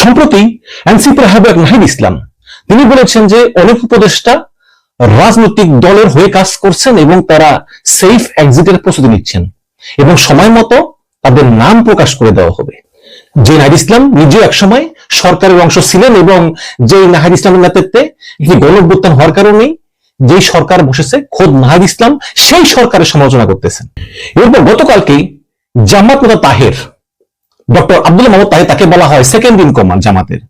সম্প্রতি এনসিপির আহ্বায়ক নাহিদ ইসলাম, তিনি বলেছেন যে অনেক উপদেষ্টা রাজনৈতিক দলের হয়ে কাজ করছেন এবং তারা সেফ এক্সিটের প্রস্তুতি নিচ্ছেন এবং সময় মতো তাদের নাম প্রকাশ করে দেওয়া হবে। যে নাহিদ ইসলাম নিজেও একসময় সরকারের অংশ ছিলেন এবং যে নাহিদ ইসলামের নেতৃত্বে একটি গণঅভ্যুত্থান হওয়ার কারণেই যেই সরকার বসেছে, খোদ নাহিদ ইসলাম সেই সরকারের সমালোচনা করতেছেন। এরপর গতকালকেই জামাত নেতা তাহের ডক্টর আব্দুল মাহমুদ তাহের তাকে বলা হয় সেকেন্ড ইন কমান্ড জামাতের।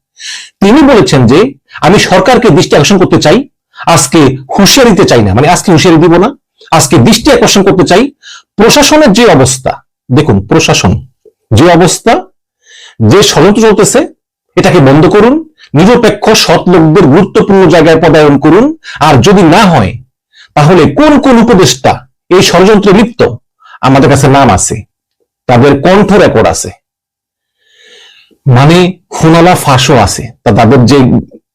তিনি বলেছেন যে, আমি সরকারকে দৃষ্টি আকর্ষণ করতে চাই, আজকে হুঁশিয়ারি দিতে চাই না। মানে আজকে হুঁশিয়ারি দিব না, আজকে দৃষ্টি আকর্ষণ করতে চাই। প্রশাসনের যে অবস্থা, দেখুন প্রশাসন, যে অবস্থা, যে ষড়যন্ত্র চলতেছে, এটাকে বন্ধ করুন, নিরপেক্ষ সৎ লোকদের গুরুত্বপূর্ণ জায়গায় পদায়ন করুন। আর যদি না হয়, তাহলে কোন কোন উপদেষ্টা এই ষড়যন্ত্রে লিপ্ত? আমাদের কাছে নাম আছে। তাদের কণ্ঠ রেকর্ড আছে। মানে খুনালা ফাঁসও আছে, তা তাদের যে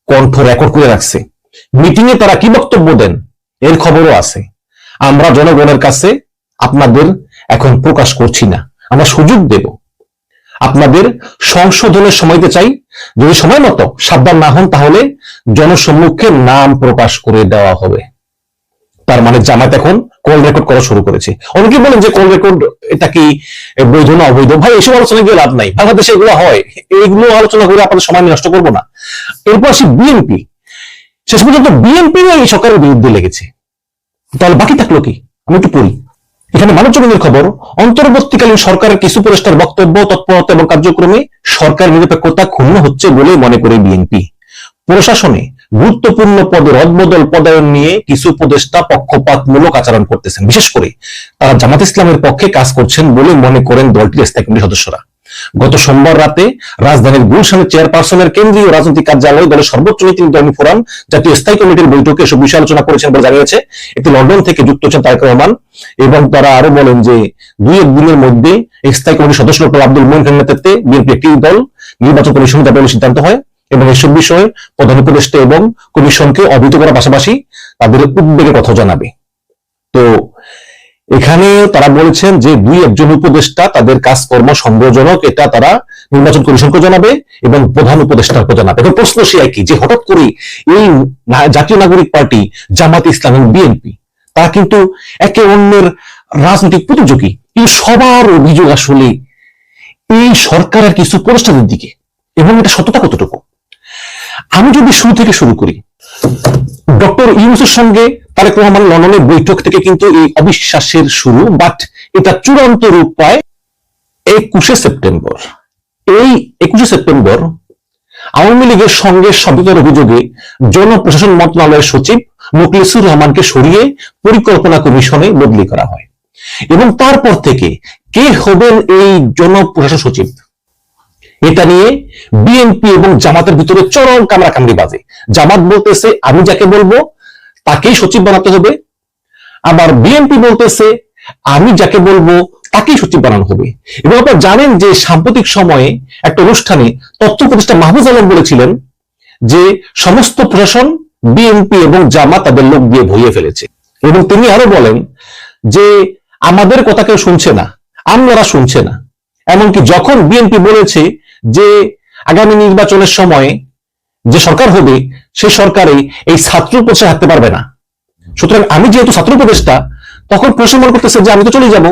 কণ্ঠ রেকর্ড করে রাখছে। মিটিং এ তারা কি বক্তব্য দেন? এর খবরও আছে। আমরা জনগণের কাছে আপনাদের এখন প্রকাশ করছি না। আমরা সুযোগ দেব। আপনাদের সংশোধনের সময় দিতে চাই। যদি সময় মতো সাবধান না হন, তাহলে জনসম্মুখে নাম প্রকাশ করে দেওয়া হবে। তার মানে জামাত এখন কল রেকর্ড করা শুরু করেছে। অনেকে বলেন যে কল রেকর্ড এটা কি বৈধ না অবৈধ? ভাই, এসব আলোচনা গিয়ে লাভ নাই। বাংলাদেশে এগুলো হয়। এইগুলো আলোচনা করে আপনাদের সময় নষ্ট করব না। এরপর আসি বিএনপি। শেষ পর্যন্ত বিএনপি এই সরকারের বিরুদ্ধে লেগেছে। তাহলে বাকি থাকল কি? আমি একটু পড়ি। এখানে মানব জমিনের খবর। অন্তর্বর্তীকালীন সরকারের কিছু উপদেষ্টার বক্তব্য, তৎপরতা এবং কার্যক্রমে সরকার নিরপেক্ষতা ক্ষুণ্ণ হচ্ছে বলে মনে করে বিএনপি। প্রশাসনে গুরুত্বপূর্ণ পদে, রদবদল পদায়ন নিয়ে কিছু উপদেষ্টা পক্ষপাতমূলক আচরণ করতেছেন। বিশেষ করে তারা জামাত ইসলামের পক্ষে কাজ করছেন বলে মনে করেন দলটির স্থায়ী কমিটির সদস্যরা। গত সোমবার রাতে রাজধানীর গুলশানের চেয়ারপারসনের কেন্দ্রীয় রাজনৈতিক কার্যালয় দলের সর্বোচ্চ নীতি নির্ধারণী ফোরাম জাতীয় স্থায়ী কমিটির বৈঠকে এসব বিষয়ে আলোচনা করেছেন বলে জানিয়েছে। একটি লন্ডন থেকে যুক্ত হচ্ছেন তারেক রহমান এবং তারা আরও বলেন যে দুই একদিনের মধ্যে স্থায়ী কমিটির সদস্য ডক্টর আব্দুল খানের নেতৃত্বে বিএনপি একটি দল নির্বাচন কমিশন যাবে সিদ্ধান্ত হয়। এবং এসব বিষয়ে প্রধান উপদেষ্টা এবং কমিশনকে অবহিত করার পাশাপাশি তাদের উদ্বেগের কথা জানাবে। তো এখানে তারা বলেছেন যে দুই একজন উপদেষ্টা তাদের কাজকর্ম সন্দেহজনক এটা তারা নির্বাচন কমিশনকে জানাবে এবং প্রধান উপদেষ্টাকে জানাবে। এখন প্রশ্ন সে একই যে হঠাৎ করে এই জাতীয় নাগরিক পার্টি জামাত ইসলাম এবং বিএনপি, তারা কিন্তু একে অন্যের রাজনৈতিক প্রতিযোগী কিন্তু সবার অভিযোগ আসলে এই সরকারের কিছু প্রতিষ্ঠানের দিকে, এবং এটা সততা কতটুকু? আমি যদি শুরু থেকে শুরু করি, ডক্টর ইউনুসের সঙ্গে তারেক রহমান লন্ডনের বৈঠক থেকে কিন্তু এই অবিশ্বাসের শুরু বাট এটা চূড়ান্ত রূপ পায় একুশে সেপ্টেম্বর। এই একুশে সেপ্টেম্বর আওয়ামী লীগের সঙ্গে সম্পৃক্ততার অভিযোগে জনপ্রশাসন মন্ত্রণালয়ের সচিব মুখলিসুর রহমানকে সরিয়ে পরিকল্পনা কমিশনে বদলি করা হয়। এবং তারপর থেকে কে হবেন এই জনপ্রশাসন সচিব? এটা নিয়ে বিএনপি এবং জামাতের ভিতরে চরম কামড়াকামড়ি বাজে। জামাত বলতেছে, আমি যাকে বলব, তাকেই সচিব বানাতে হবে। আবার বিএনপি বলতেছে, আমি যাকে বলব, তাকেই সচিব বানানো হবে। এবং আপনারা জানেন যে সাম্প্রতিক সময়ে একটা অনুষ্ঠানে তথ্য প্রতিষ্ঠা মাহবুজ আলম বলেছিলেন যে সমস্ত প্রশাসন বিএনপি এবং জামাত তাদের লোক দিয়ে ভরিয়ে ফেলেছে। এবং তিনি আরও বলেন যে, আমাদের কথা কেউ শুনছে না আমরা শুনছে না। এমনকি যখন বিএনপি বলেছে যে আগামী নির্বাচনের সময় যে সরকার হবে সেই সরকারে এই ছাত্র উপদেষ্টা থাকতে পারবে না। সুতরাং আমি যেহেতু ছাত্র উপদেষ্টা, তখন প্রশ্ন মনে করতেছে যে আমি তো চলে যাব।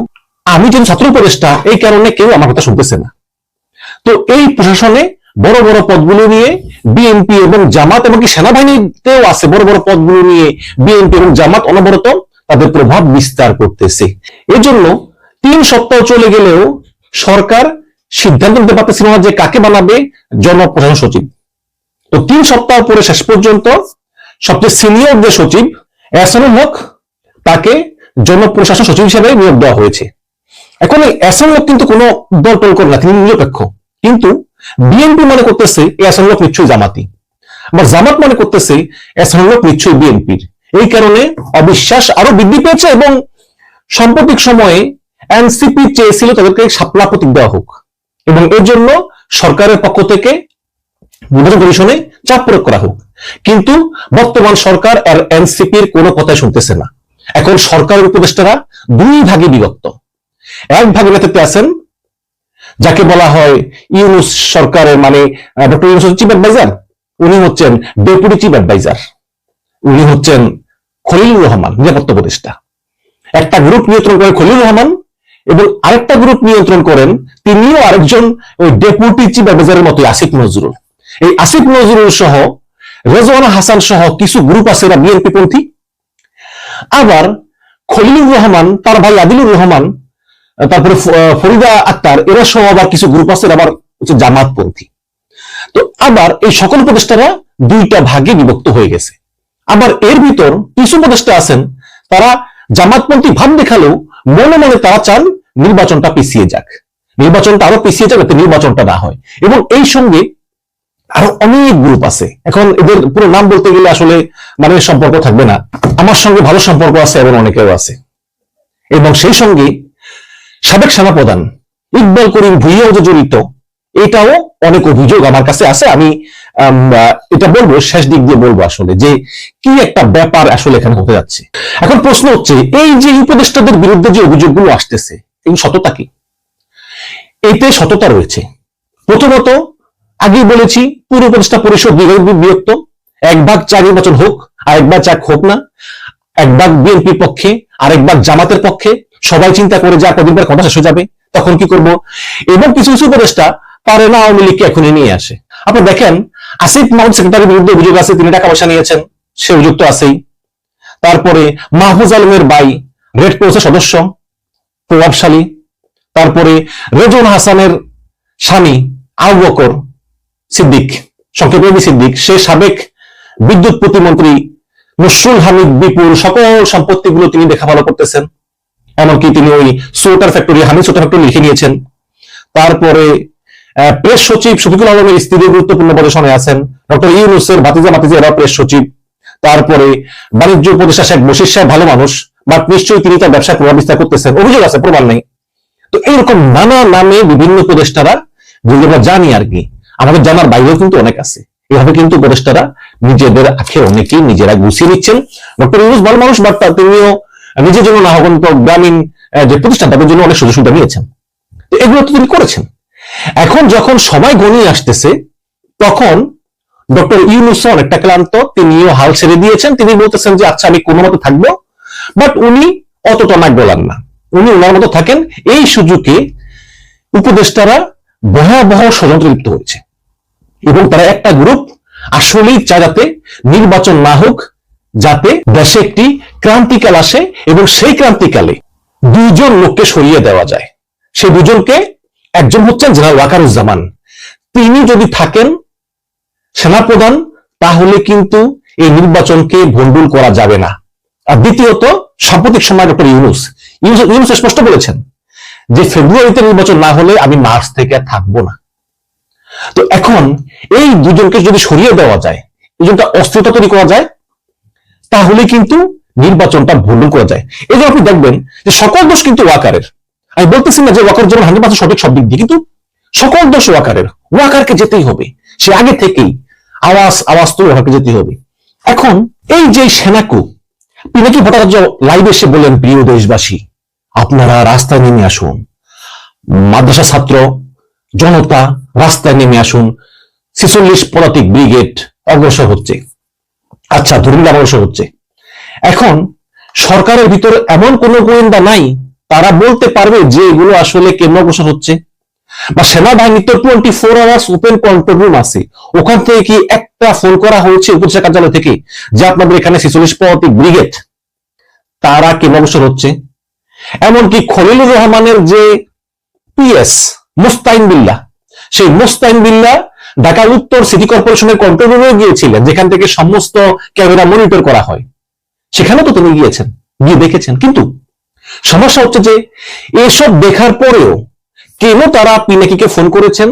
আমি যেহেতু ছাত্র উপদেষ্টা, এই কারণে কেউ আমার কথা শুনতেছে না। তো এই প্রশাসনে বড় বড় পদগুলো নিয়ে বিএনপি এবং জামাত এবং কি সেনাবাহিনীতেও আছে বড় বড় পদগুলো নিয়ে বিএনপি এবং জামাত অনবরত তাদের প্রভাব বিস্তার করতেছে। এজন্য তিন সপ্তাহ চলে গেলেও সরকার সিদ্ধান্ত নিতে পারতেছিল না যে কাকে বানাবে জনপ্রশাসন সচিব। তো তিন সপ্তাহ পরে শেষ পর্যন্ত সবচেয়ে সিনিয়র যে সচিব এহসানুল হক, তাকে জনপ্রশাসন সচিব হিসেবে নিয়োগ দেওয়া হয়েছে। এখন এই এহসানুল হক কিন্তু কোনো দল টল করে না, তিনি নিরপেক্ষ। কিন্তু বিএনপি মনে করতেছে এহসানুল হক নিশ্চয়ই জামাতি। আবার জামাত মনে করতেছে এহসানুল হক নিশ্চয়ই বিএনপির। এই কারণে অবিশ্বাস আরও বৃদ্ধি পেয়েছে এবং সাম্প্রতিক সময়ে এনসিপি চেয়েছিল তাদেরকে সাপলা প্রতীক দেওয়া হোক। এবং এর জন্য সরকারের পক্ষ থেকে নির্বাচন কমিশনে চাপ প্রয়োগ করা হোক। কিন্তু বর্তমান সরকার আর এনসিপির কোনো কথাই শুনতেছে না। এখন সরকারের উপদেষ্টারা দুই ভাগে বিভক্ত। এক ভাগে নেতৃত্বে আছেন, যাকে বলা হয় ইউনুস সরকারের মানে ডক্টর ইউনুস চিফ অ্যাডভাইজার উনি হচ্ছেন ডেপুটি চিফ অ্যাডভাইজার উনি হচ্ছেন খলিল রহমান, নিরাপত্তা উপদেষ্টা। একটা গ্রুপ নিয়ন্ত্রণ করে খলিল রহমান এবং আরেকটা গ্রুপ নিয়ন্ত্রণ করেন, তিনিও আরেকজন ওই ডেপুটি চিফ অ্যাডভাইজারের মতো আসিফ নজরুল। এই আসিফ নজরুল সহ, রেজওয়ানা হাসান সহ কিছু গ্রুপ আছে এরা বিএনপি পন্থী। আবার খলিলুর রহমান, তার ভাই আদিলুর রহমান, তারপরে ফরিদা আক্তার, এরা সহ আবার কিছু গ্রুপ আছে আবার হচ্ছে জামাতপন্থী তো আবার এই সকল উপদেষ্টারা দুইটা ভাগে বিভক্ত হয়ে গেছে। আবার এর ভিতর কিছু উপদেষ্টা আছেন, তারা জামাতপন্থী ভাব দেখালেও মনে মনে তারা চান নির্বাচনটা পিছিয়ে যাক। নির্বাচনটা আরও পিছিয়ে যাক নির্বাচনটা না হয়। এবং এই সঙ্গে আরও অনেক গ্রুপ আছে। এখন এদের পুরো নাম বলতে গেলে আসলে মানে সম্পর্ক থাকবে না। আমার সঙ্গে ভালো সম্পর্ক আছে এবং অনেকেও আছে। এবং সেই সঙ্গে সাবেক সেনাপ্রধান ইকবাল করিম ভুইয়াও যে জড়িত এটাও অনেক অভিযোগ আমার কাছে আছে। আম, এটা বলব শেষ দিক দিয়ে বলব আসলে যে কি একটা ব্যাপার আসলে এখানে হতে যাচ্ছে। এখন প্রশ্ন হচ্ছে এই যে উপদেষ্টাদের বিরুদ্ধে যে অভিযোগগুলো আসতেছে এই সততা কি? এতে সততা রয়েছে। প্রথমত, আগেই বলেছি পুরো উপদেষ্টা পরিষদ বিভক্ত এক ভাগ চার নির্বাচন হোক আর এক ভাগ চাক হোক না, এক ভাগ বিএনপির পক্ষে আর এক ভাগ জামাতের পক্ষে, সবাই চিন্তা করে যা কদিন পর কথা শেষ হয়ে যাবে, তখন কি করব? এবং কিছু কিছু উপদেষ্টা পারে না আওয়ামী লীগকে এখনই নিয়ে আসে। আপনি দেখেন, আসিফ মাহমুদ সেক্রেটারির বিরুদ্ধে অভিযোগ আছে, তিনি টাকা পয়সা নিয়েছেন, সে অভিযোগ তো আছেই। তারপরে মাহফুজ আলমের বাই রেড ক্রসের সদস্য প্রভাবশালী। তারপরে রেজন হাসানের স্বামী বকর সিদ্দিক, সংক্ষেপে সিদ্দিক, সে সাবেক বিদ্যুৎ প্রতিমন্ত্রী নসরুল হামিদ বিপুল সকল সম্পত্তিগুলো তিনি দেখা ভালো করতেছেন। এমনকি তিনি ওই sweater factory, Hamid sweater factory লিখে নিয়েছেন। তারপরে প্রেস সচিব শফিকুল আলমের স্ত্রী গুরুত্বপূর্ণ পজিশনে আছেন। ডক্টর ইউনুসের ভাতিজা ভাতিজা এরা প্রেস সচিব। তারপরে বাণিজ্য উপদেষ্টা শেখ বশির সাহেব, ভালো মানুষ। বাট নিশ্চয়ই তিনি তার ব্যবসায় প্রভাব বিস্তার করতেছেন। অভিযোগ আছে, প্রমাণ নেই। তো এইরকম নানা নামে বিভিন্ন উপদেষ্টারা, যেগুলো আমরা জানি আর কি, আমাদের জানার বাইরেও কিন্তু অনেক আছে। এভাবে কিন্তু উপদেষ্টারা নিজেদের আখে অনেকেই নিজেরা গুছিয়ে নিচ্ছেন। ডক্টর ইউনুস ভালো মানুষ, বাট তা- তিনিও নিজের জন্য না হোক, অন্তত গ্রামীণ যে প্রতিষ্ঠান, তাদের জন্য অনেক সুযোগ সুবিধা নিয়েছেন। তো এগুলো তো তিনি করেছেন। এখন যখন সময় গনিয়ে আসতেছে, তখন ডক্টর ইউনুস অনেকটা ক্লান্ত, তিনিও হাল ছেড়ে দিয়েছেন। তিনি বলতেছেন যে আচ্ছা আমি কোনো মতো থাকব বাট উনি অতটা নাক গলান না। উনি ওনার মতো থাকেন। এই সুযোগে উপদেষ্টারা ভয়াবহ ষড়যন্ত্রে লিপ্ত হয়েছে। এবং তারা একটা গ্রুপ আসলেই চায় যাতে নির্বাচন না হোক, যাতে দেশে একটি ক্রান্তিকাল আসে এবং সেই ক্রান্তিকালে দুজন লোককে সরিয়ে দেওয়া যায়। সেই দুজনকে একজন হচ্ছেন জেনারেল ওয়াকারুজ্জামান। তিনি যদি থাকেন সেনাপ্রধান, তাহলে কিন্তু এই নির্বাচনকে ভণ্ডুল করা যাবে না। আর দ্বিতীয়ত, সাম্প্রতিক সময় ডক্টর ইউনুস। ইউনুস স্পষ্ট বলেছেন যে ফেব্রুয়ারিতে নির্বাচন না হলে আমি মার্চ থেকে থাকব না। তো এখন এই দুজনকে যদি সরিয়ে দেওয়া যায় দুজনটা অস্থিরতা তৈরি করা যায়, তাহলে কিন্তু নির্বাচনটা ভুল করা যায়। এই যে আপনি দেখবেন যে সকল দোষ কিন্তু ওয়াকারের। আমি বলতেছি না যে ওয়াকার যেমন হান্ড্রেড পার্সেন্ট সঠিক সব দিক দিয়ে, কিন্তু সকল দোষ ওয়াকারের। ওয়াকারকে যেতেই হবে। সে আগে থেকেই আওয়াজ আওয়াজ তো ওয়াকারকে যেতেই হবে। এখন এই যে সেনাকু পিনাকি ভট্টাচার্য লাইভে এসে বললেন, প্রিয় দেশবাসী, আপনারা রাস্তায় নেমে আসুন। মাদ্রাসা ছাত্র, জনতা, রাস্তায় নেমে আসুন। ছিচল্লিশ পদাতিক ব্রিগেড অগ্রসর হচ্ছে। আচ্ছা ধরুন অগ্রসর হচ্ছে। এখন সরকারের ভিতরে এমন কোন গোয়েন্দা নাই, তারা বলতে পারবে যে এগুলো আসলে কেন অগ্রসর হচ্ছে। বা সেনাবাহিনী তো twenty four hours open control room আছে। ওখান থেকে কি একটা ফোন করা হয়েছে উপদেষ্টা কার্যালয় থেকে, যে আপনাদের এখানে ছিচল্লিশ পদাতিক ব্রিগেড, তারা অগ্রসর হচ্ছে। এমনকি খলিলুর রহমানের যে পিএস মুস্তাইন বিল্লা, সেই মুস্তাইন বিল্লা ঢাকা উত্তর সিটি কর্পোরেশনের কন্ট্রোল রুমে গিয়েছিলেন, যেখান থেকে সমস্ত ক্যামেরা মনিটর করা হয়। সেখানেও তো তিনি গিয়েছেন, গিয়ে দেখেছেন। কিন্তু সমস্যা হচ্ছে যে, এসব দেখার পরেও কেন তারা পিনাকিকে ফোন করেছেন?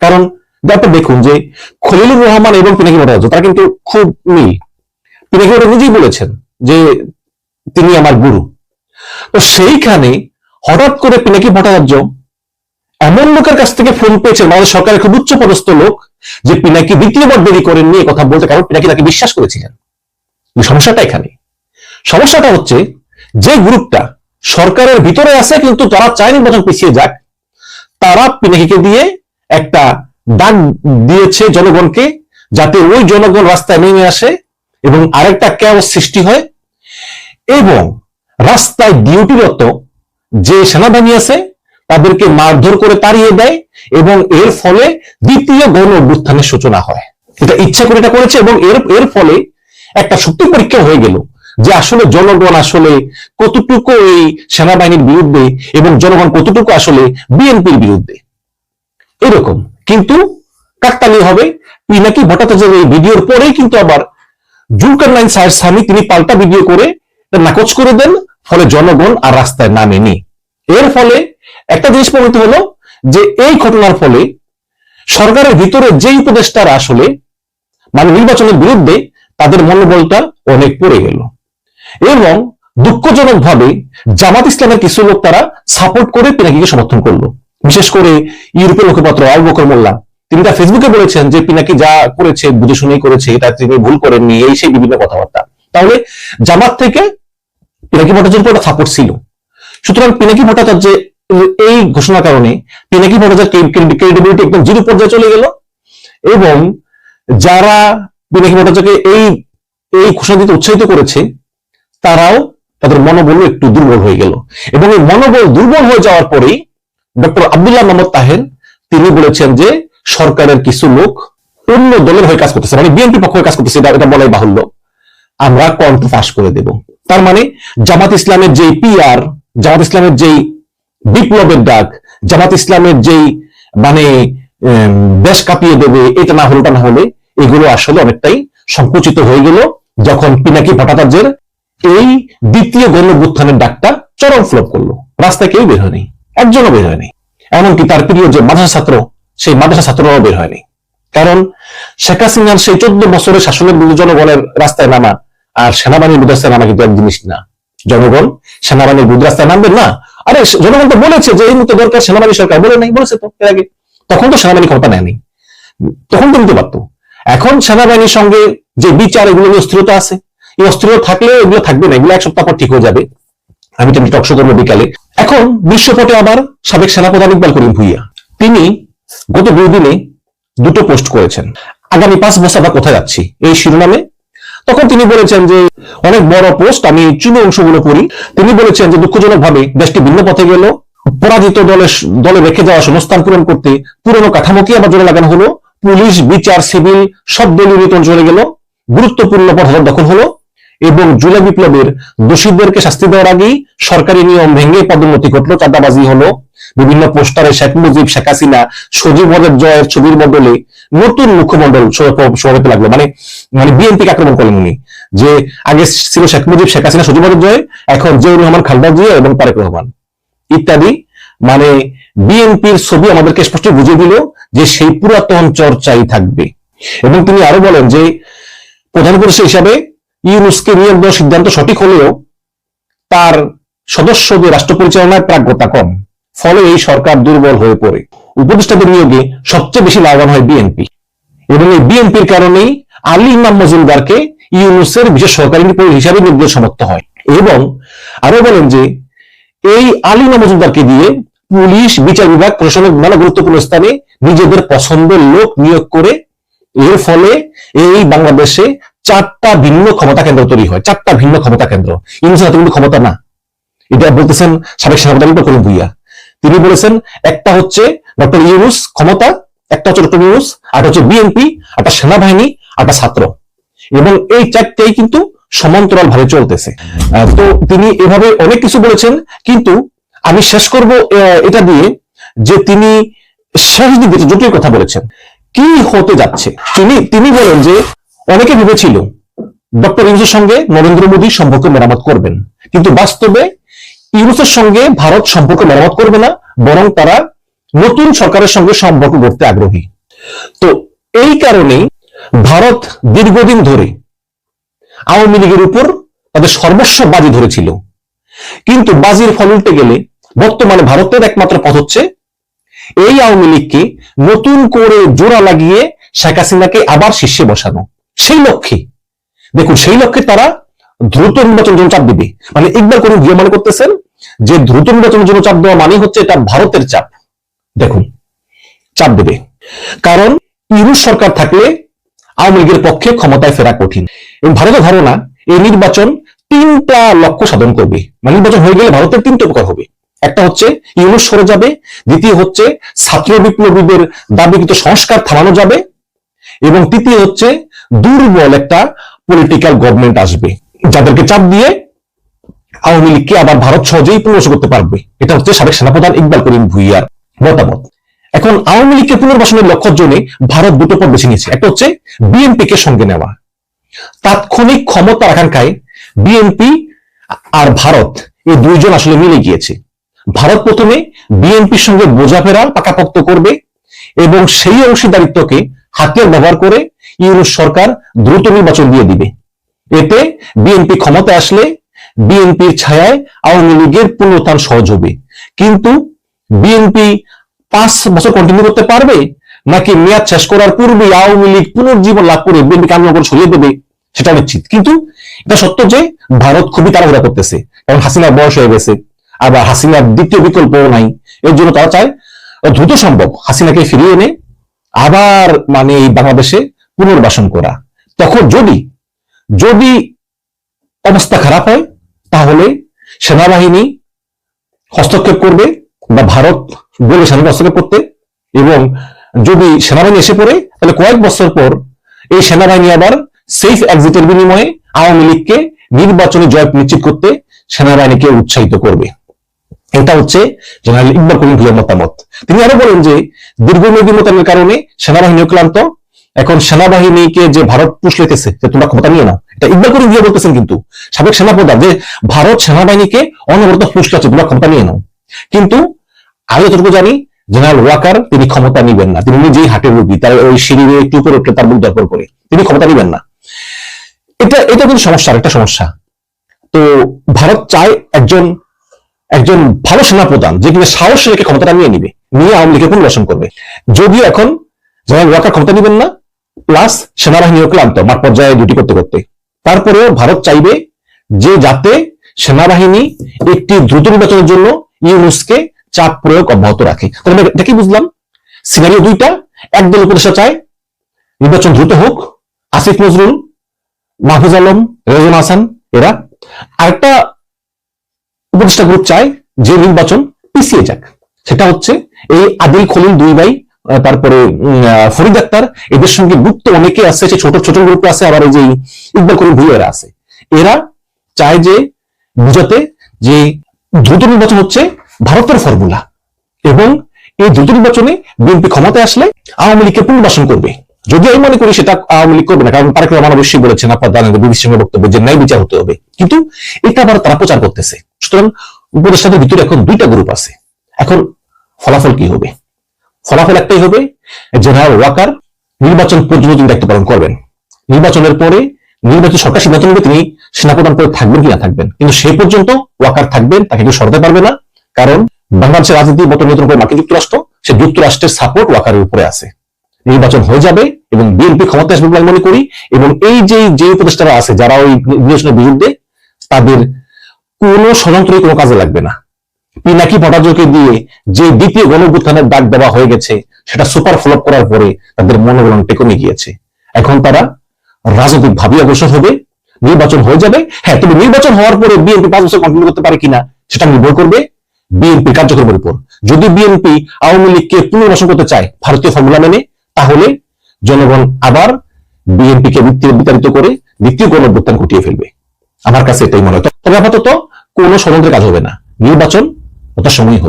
কারণ ব্যাপার দেখুন যে খলিলুর রহমান এবং পিনাকি ভট্টাচার্য, তারা কিন্তু খুব মিল। পিনাকি ভট্টাচার্য নিজেই বলেছেন যে তিনি আমার গুরু। তো সেইখানে হঠাৎ করে পিনাকি ভট্টাচার্য এমন লোকের কাছ থেকে ফোন পেয়েছেন আমাদের সরকারের খুব উচ্চ পদস্থ লোক, যে পিনাকি দ্বিতীয়বার দেরি করেন নিয়ে কথা বলতে, কারণ পিনাকি তাকে বিশ্বাস করেছিলেন। সমস্যাটা এখানে। সমস্যাটা হচ্ছে যে গ্রুপটা সরকারের ভিতরে আছে, কিন্তু তারা চায় নির্বাচন পিছিয়ে যাক। তারা পিনাকিকে দিয়ে একটা ডাক দিয়েছে জনগণকে যাতে ওই জনগণ রাস্তায় নেমে আসে এবং আরেকটা ক্যাওস সৃষ্টি হয়। এবং রাস্তায় ডিউটিরত যে সেনাবাহিনী আছে, তাদেরকে মারধর করে তাড়িয়ে দেয় এবং এর ফলে দ্বিতীয় গণ অভ্যুত্থানের সূচনা হয়। এটা ইচ্ছা করে এটা করেছে এবং এর এর ফলে একটা সত্যি পরীক্ষা হয়ে গেল যে আসলে জনগণ আসলে কতটুকু এই সেনাবাহিনীর বিরুদ্ধে এবং জনগণ কতটুকু আসলে বিএনপির বিরুদ্ধে। এরকম। কিন্তু কাকতালি হবে। পিনাকি ভট্টাচার্যের এই ভিডিওর পরেই কিন্তু আবার জুলকার নাইন সাহের স্বামী তিনি পাল্টা ভিডিও করে নাকচ করে দেন, ফলে জনগণ আর রাস্তায় নামেনি। এর ফলে একটা জিনিস প্রমাণিত হলো যে এই ঘটনার ফলে সরকারের ভিতরে যেই উপদেষ্টারা আসলে মানে নির্বাচনের বিরুদ্ধে তাদের মনোবলটা অনেক পড়ে গেল। এবং দুঃখজনক ভাবে জামাত ইসলামের কিছু লোক তারা সাপোর্ট করে পিনাকিকে সমর্থন করল। বিশেষ করে ইউরোপের মুখপাত্র আবু বকর মোল্লা। তিনি তার ফেসবুকে বলেছেন যে পিনাকি যা করেছে, বুঝে শুনেই করেছে, এটা তিনি ভুল করেননি, এই সেই বিভিন্ন কথাবার্তা। তাহলে জামাত থেকে পিনাকি ভট্টাচার্যের একটা সাপোর্ট ছিল। সুতরাং পিনাকি ভট্টাচার্য এই ঘোষণার কারণে পিনাকি ভট্টাচার্য ক্রেডিবিলিটি একদম জিরো পর্যায়ে চলে গেল এবং যারা পিনাকি ভট্টাচার্যকে এই এই ঘোষণা দিতে উৎসাহিত করেছে, তারাও তাদের মনোবল একটু দুর্বল হয়ে গেল। এবং এই মনোবল দুর্বল হয়ে যাওয়ার পরেই ডক্টর আব্দুল্লাহ মোহাম্মদ তাহের, তিনি বলেছেন যে সরকারের কিছু লোক অন্য দলের হয়ে কাজ করতেছে মানে বিএনপি পক্ষ হয়ে কাজ করতেছে, এটা বলাই বাহুল্য। আমরা কণ্ঠ ফাঁস করে দেব। তার মানে জামাত ইসলামের যেই পিআর জামাত ইসলামের যেই বিপ্লবের ডাক জামাত ইসলামের যেই মানে দেশ কাঁপিয়ে দেবে, এটা না হলে না হলে, এগুলো আসলে অনেকটাই সংকুচিত হয়ে গেল যখন পিনাকি ভট্টাচার্যের এই দ্বিতীয় গণভ্যুত্থানের ডাকটা চরম ফ্লপ করল। রাস্তায় কেউ বের হয়নি। একজনও বের হয়নি। এমনকি তার প্রিয় যে মাদ্রাসা ছাত্র, সেই মাদ্রাসা ছাত্ররাও বের হয়নি। কারণ শেখ হাসিনার সেই চোদ্দ বছরের শাসনের বিরুদ্ধে জনগণের রাস্তায় নামা, আর সেনাবাহিনীর বিরুদ্ধে নামা কিন্তু এক জিনিস না। জনগণ সেনাবাহিনীর বিরুদ্ধে রাস্তায় নামবে না। আরে জনগণ তো বলেছে যে এই মুহূর্তে দরকার সেনাবাহিনী সরকার। বলে নাই, বলেছে তো এর আগে। তখন তো সেনাবাহিনী ক্ষমতা নেয়নি। তখন তো নিতে পারতো। এখন সেনাবাহিনীর সঙ্গে যে বিচার, এগুলো অস্থিরতা আছে। এই অস্থিরতা থাকলে এগুলো থাকবে না, এগুলো এক সপ্তাহ পর ঠিক হয়ে যাবে। আমি তেমনি টকশো করব বিকালে। এখন বিশ্বপটে আবার সাবেক সেনাপ্রধান ইকবাল করিম ভুইয়া। তিনি গত দুই দিনে দুটো পোস্ট করেছেন। আগামী পাঁচ বছর আমরা কোথায় যাচ্ছি? এই শিরোনামে। তখন তিনি বলেছেন যে, অনেক বড় পোস্ট, আমি চুনো অংশগুলো করি তিনি বলেছেন যে দুঃখজনক ভাবে দেশটি ভিন্ন পথে গেল। পরাজিত দলের দলে রেখে যাওয়া শূন্যস্থান পূরণ করতে পুরনো কাঠামোকে আবার জোরে লাগানো হলো? পুলিশ, বিচার, সিভিল সব দলীয় চলে গেল। গুরুত্বপূর্ণ হাজার দখল হলো। এবং জুলাই বিপ্লবের দোষীদেরকে শাস্তি দেওয়ার আগেই সরকারি নিয়ম ভেঙে পদোন্নতি ঘটলো চাঁদাবাজি হলো। বিভিন্ন পোস্টারে শেখ মুজিব, শেখ হাসিনা, সজীব জয়ের ছবির বদলে নতুন মুখ্যমন্ডল শোভাতে লাগল। মানে মানে বিএনপি আক্রমণ করলেন উনি। যে আগে ছিল শেখ মুজিব, শেখ হাসিনা, সজীব জয়, এখন জিয়াউর রহমান, খালদা জিয়া এবং তারেক রহমান ইত্যাদি। মানে বিএনপির ছবি আমাদেরকে স্পষ্ট বুঝিয়ে দিল যে সেই পুরাতন চর্চাই থাকবে। এবং তিনি আরও বলেন যে, প্রধান উপদেষ্টা হিসাবে ইউনুসকে নিয়োগ দেওয়ার সিদ্ধান্ত সঠিক হলেও তার সদস্যদের রাষ্ট্র পরিচালনায় প্রাজ্ঞতা কম। ফলে এই সরকার দুর্বল হয়ে পড়ে। উপদেষ্টাদের নিয়োগে সবচেয়ে বেশি লাভবান হয় বিএনপি এবং এই বিএনপির কারণেই আলী ইমাম মজুমদারকে ইউনুসের বিশেষ সহকারী হিসাবে নির্দেশ সমর্থ হয়। এবং আরও বলেন যে, এই আলী ইমাম মজুমদারকে দিয়ে পুলিশ, বিচার বিভাগ প্রশাসনের নানা গুরুত্বপূর্ণ স্থানে নিজেদের পছন্দের লোক নিয়োগ করে, এর ফলে এই বাংলাদেশে চারটা ভিন্ন ক্ষমতা কেন্দ্র তৈরি হয়। চারটা ভিন্ন ক্ষমতা কেন্দ্র। ইউনুসের কিন্তু ক্ষমতা না। এটা বলতেছেন সাবেক সেনাপ্রধান করিম ভুইয়া। তিনি বলেছেন, একটা হচ্ছে ডক্টর ইউনুস ক্ষমতা, একটা হচ্ছে ডক্টর ইউনুস আর হচ্ছে বিএনপি একটা সেনাবাহিনী একটা ছাত্র। এবং এই চারটেই কিন্তু সমান্তরাল ভাবে চলতেছে তো তিনি এভাবে অনেক কিছু বলেছেন, কিন্তু আমি শেষ করব এটা দিয়ে যে তিনি শেষ দিকে জটিল কথা বলেছেন। কি হতে যাচ্ছে? তিনি তিনি বলেন যে অনেকে ভেবেছিল ডক্টর ইউনুসের সঙ্গে নরেন্দ্র মোদী সম্পর্ক মেরামত করবেন। কিন্তু বাস্তবে ইউনুসের সঙ্গে ভারত সম্পর্ক মেরামত করবে না, বরং তারা নতুন সরকারের সঙ্গে সম্পর্ক করতে আগ্রহী। তো এই কারণেই ভারত দীর্ঘদিন ধরে আওয়ামী লীগের উপর তাদের সর্বস্ব বাজি ধরেছিল। কিন্তু বাজির ফল উল্টে গেলে বর্তমানে ভারতের একমাত্র পথ হচ্ছে এই আওয়ামী লীগকে নতুন করে জোড়া লাগিয়ে শেখ হাসিনাকে আবার শীর্ষে বসানো। সেই লক্ষ্যে। দেখুন, সেই লক্ষ্যে তারা দ্রুত নির্বাচন জন্য চাপ দিবে। মানে ইকবাল করিম গিয়ে মনে করতেছেন যে দ্রুত নির্বাচনের জন্য চাপ দেওয়া মানে হচ্ছে এটা ভারতের চাপ। দেখুন, চাপ দেবে। কারণ ইউরোপ সরকার থাকলে আওয়ামী লীগের পক্ষে ক্ষমতায় ফেরা কঠিন। এবং ভারতের ধারণা, এই নির্বাচন তিনটা লক্ষ্য সাধন করবে। মানে নির্বাচন হয়ে গেলে ভারতের তিনটা উপকার হবে। একটা হচ্ছে ইউরোপ সরে যাবে, দ্বিতীয় হচ্ছে ছাত্র বিপ্লবীদের দাবিকৃত সংস্কার থামানো যাবে, এবং তৃতীয় হচ্ছে দুর্বল একটা পলিটিক্যাল গভর্নমেন্ট আসবে। যাদেরকে চাপ দিয়ে আওয়ামী লীগকে আবার ভারত সহজেই পুনর্বাস করতে পারবে। এটা হচ্ছে সাবেক সেনাপ্রধান ইকবাল করিম ভুইয়ার মতামত। এখন আওয়ামী লীগকে পুনর্বাসনের লক্ষ্যের জন্য ভারত দুটো পথ বেছে নিয়েছে। একটা হচ্ছে বিএনপি কে সঙ্গে নেওয়া। তাৎক্ষণিক ক্ষমতা আকাঙ্ক্ষায় বিএনপি আর ভারত এই দুইজন আসলে মিলে গিয়েছে। ভারত প্রথমে বিএনপির সঙ্গে বোঝাফেরা, পাকাপোক্ত করবে এবং সেই অংশীদারিত্বকে হাতিয়ার ব্যবহার করে ইউরোপ সরকার দ্রুত নির্বাচন দিয়ে দিবে। এতে বিএনপি ক্ষমতা আসলে বিএনপির ছায়ায় আওয়ামী লীগের পুনরুত্থান সহজ হবে। কিন্তু বিএনপি পাঁচ বছর কন্টিনিউ করতে পারবে? নাকি মেয়াদ শেষ করার পূর্বে আওয়ামী লীগ পুনর্জীবন লাভ করে বিএনপি কামনা করে সরিয়ে দেবে? সেটা নিশ্চিত। কিন্তু এটা সত্য যে ভারত খুবই তাড়াহুড়া করতেছে। কারণ হাসিনার বয়স হয়ে গেছে। আবার হাসিনার দ্বিতীয় বিকল্পও নাই। এর জন্য তারা চায় দ্রুত সম্ভব হাসিনাকে ফিরিয়ে এনে আবার মানে এই বাংলাদেশে পুনর্বাসন করা। তখন যদি যদি অবস্থা খারাপ হয়, তাহলে সেনাবাহিনী হস্তক্ষেপ করবে বা ভারত বলে সেনাবাহিনী হস্তক্ষেপ করতে এবং যদি সেনাবাহিনী এসে পড়ে, তাহলে কয়েক বছর পর এই সেনাবাহিনী আবার সেফ এক্সিটের বিনিময়ে আওয়ামী লীগকে নির্বাচনে জয় নিশ্চিত করতে সেনাবাহিনীকে উৎসাহিত করবে। এটা হচ্ছে জেনারেল ইকবাল করিম ভুইয়ার মতামত। তিনি আরও বলেন যে, দীর্ঘমেয়াদী মোতায়েনের কারণে সেনাবাহিনী ক্লান্ত। এখন সেনাবাহিনীকে যে ভারত পুষ লেতেছে যে তোমরা ক্ষমতা নিয়ে নাও এটা ইকবাল করিম ভুইয়া বলতেছেন কিন্তু। সাবেক সেনাপ্রধান যে, ভারত সেনাবাহিনীকে অনবরত ফুসকাচ্ছে তোমরা ক্ষমতা নিয়ে নাও। কিন্তু আমি যতটুকু জানি, জেনারেল ওয়াকার তিনি ক্ষমতা নিবেন না। তিনি নিজেই হাটের রোগী, তার ওই সিঁড়ির একটু উপরে উঠে তার মুখ দরকার করে। তিনি ক্ষমতা নিবেন না। এটা এটা কিন্তু সমস্যা একটা সমস্যা। তো ভারত চায় একজন একজন ভালো সেনাপ্রধান, যে কিনা সাহস রেখে ক্ষমতাটা নিয়ে নিবে, নিয়ে আওয়ামী লীগের পুনর্বাসন করবে। যদিও এখন জেনারেল ওয়াকার ক্ষমতা নিবেন না, প্লাস সেনাবাহিনীও ক্লান্ত মাঠ পর্যায়ে ডিউটি করতে করতে। তারপরেও ভারত চাইবে যে যাতে সেনাবাহিনী একটি দ্রুত নির্বাচনের জন্য ইউনুসকে চাপ প্রয়োগ অব্যাহত রাখে। তাহলে এটা কি বুঝলাম? সিনারিও দুইটা, একদল উপদেষ্টা চায়, নির্বাচন দ্রুত হোক, আসিফ নজরুল, মাহফুজ আলম রেজন হাসান, এরা। আরেকটা উপদেষ্টা গ্রুপ চায় যে নির্বাচন পিছিয়ে যাক। সেটা হচ্ছে এই আদিল খলিল দুই ভাই তারপরে ফরিদ আক্তার, এদের সঙ্গে গুপ্ত অনেকে আছে সে ছোট ছোট গ্রুপে আছে, আবার এই যে ইকবাল করিম ভুইয়ারা আছে। এরা চায় যে বুঝাতে যে দ্রুত নির্বাচন হচ্ছে ভারতের ফর্মুলা এবং এই দ্রুত নির্বাচনে বিএনপি ক্ষমতায় আসলে আওয়ামী লীগকে পুনর্বাসন করবে। যদি আমি মনে করি সেটা আওয়ামী লীগ করবে না, কারণ তারেক রহমান অবশ্যই বলেছেন, আপনার দানের বিবিসির সঙ্গে বক্তব্য যে ন্যায় বিচার হতে হবে। কিন্তু এটা আবার তারা প্রচার করতেছে। সুতরাং উপদেষ্টাদের ভিতরে এখন দুইটা গ্রুপ আছে। এখন ফলাফল কি হবে? ফলাফল একটাই হবে, জেনারেল ওয়াকার নির্বাচন পর্যন্ত তিনি দায়িত্ব পালন করবেন। নির্বাচনের পরে নির্বাচন সরকার সিদ্ধান্ত নেবে তিনি সেনাপ্রধান পদে থাকবেন কিনা থাকবেন। কিন্তু সেই পর্যন্ত ওয়াকার থাকবেন, তাকে কেউ সরাতে পারবে না। কারণ বাংলাদেশের রাজনীতি মতো নিয়ন্ত্রণ করে মার্কিন যুক্তরাষ্ট্র, সে যুক্তরাষ্ট্রের সাপোর্ট ওয়াকারের উপরে আছে। নির্বাচন হয়ে যাবে এবং বিএনপি ক্ষমতা আসবে বলে মনে করি এবং এই যে যে উপদেষ্টারা আছে, যারা ওই নির্বাচনের বিরুদ্ধে, তাদের কোনো ষড়যন্ত্রই কোনো কাজে লাগবে না। পিনাকি ভট্টাচার্যকে দিয়ে যে দ্বিতীয় গণভ্যুত্থানের ডাক দেওয়া হয়ে গেছে, সেটা সুপার ফ্লপ করার পরে তাদের মনোবল অনেকটা কমে গিয়েছে। এখন তারা রাজনৈতিক ভাবে অগ্রসর হবে, নির্বাচন হয়ে যাবে। হ্যাঁ তবে নির্বাচন হওয়ার পরে বিএনপি পাঁচ বছর কন্টিনিউ করতে পারে কিনা, সেটা নির্ভর করবে বিএনপি কার্যক্রমের উপর। যদি বিএনপি আওয়ামী লীগকে পুনর্বাসন করতে চায়, ভারতীয় ফর্মুলা মেনে তাহলে জনগণ আবার বিএনপিকে বিতাড়িত করে দ্বিতীয় গণভ্যুত্থান ঘটিয়ে ফেলবে। আমার কাছে এটাই মনে হয়। তবে আপাতত কোনো ষড়যন্ত্রের কাজ হবে না। নির্বাচন ওটা সময় হবে